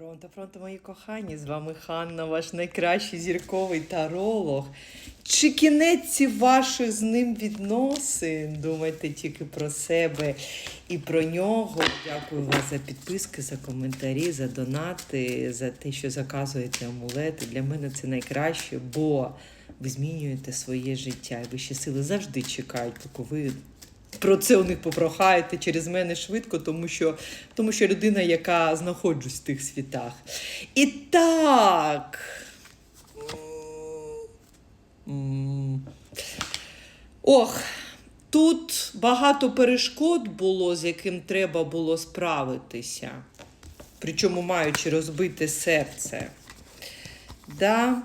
Пронто, пронто, мої кохані, з вами Ханна, ваш найкращий зірковий таролог. Чи кінець ваших з ним відносин? Думайте тільки про себе і про нього. Дякую вас за підписки, за коментарі, за донати, за те, що заказуєте амулети. Для мене це найкраще, бо ви змінюєте своє життя. І вищі сили завжди чекають, поки ви про це у них попрохаєте через мене швидко, тому що, тому що людина, яка знаходжусь в тих світах. І так. Ох, тут багато перешкод було, з яким треба було справитися. Причому маючи розбите серце. Да?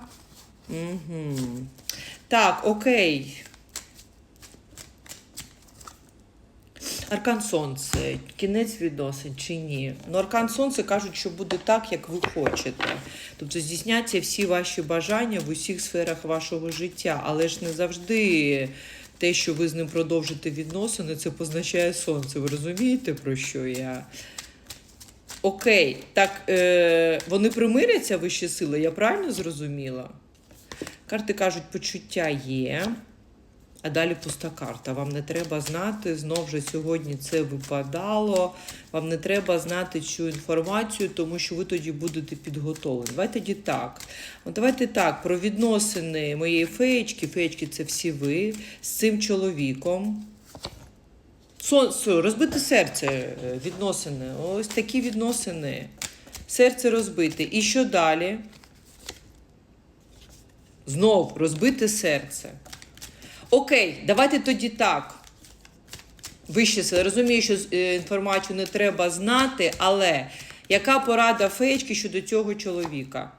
Угу. Так, окей. Аркан Сонце, кінець відносин чи ні? Ну, Аркан Сонце кажуть, що буде так, як ви хочете. Тобто здійсняться всі ваші бажання в усіх сферах вашого життя, але ж не завжди те, що ви з ним продовжите відносини, це позначає сонце. Ви розумієте, про що я? Окей, так е, вони примиряться вищі сили, я правильно зрозуміла? Карти кажуть, почуття є. А далі пуста карта. Вам не треба знати, знов же сьогодні це випадало. Вам не треба знати цю інформацію, тому що ви тоді будете підготовлені. Давайте тоді так. От давайте так, про відносини моєї феєчки, феєчки це всі ви, з цим чоловіком. Сон, со- розбите серце, е, відносини. Ось такі відносини. Серце розбите. І що далі? Знов розбите серце. Окей, давайте тоді так. Вище сили. Розумію, що е, інформацію не треба знати, але яка порада феєчки щодо цього чоловіка?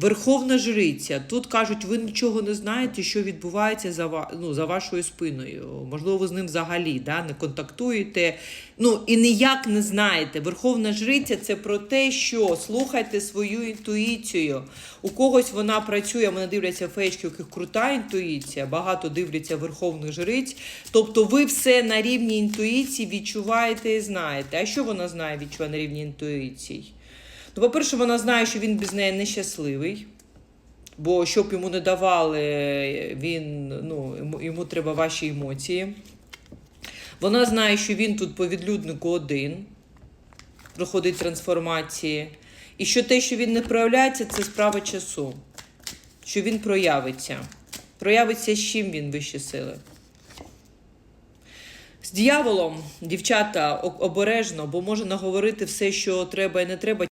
Верховна жриця. Тут кажуть, ви нічого не знаєте, що відбувається за, ну, за вашою спиною. Можливо, ви з ним взагалі да, не контактуєте. Ну і ніяк не знаєте. Верховна жриця це про те, що слухайте свою інтуїцію. У когось вона працює, мене дивляться феєчки, у яких крута інтуїція, багато дивляться верховних жриць. Тобто ви все на рівні інтуїції відчуваєте і знаєте. А що вона знає, відчуває на рівні інтуїції? Ну, по-перше, вона знає, що він без неї нещасливий. Бо щоб йому не давали, він, ну, йому, треба ваші емоції. Вона знає, що він тут по відлюднику один, проходить трансформації. І що те, що він не проявляється, це справа часу. Що він проявиться. Проявиться з чим він вищі сили. З дьяволом, дівчата, обережно, бо може наговорити все, що треба і не треба.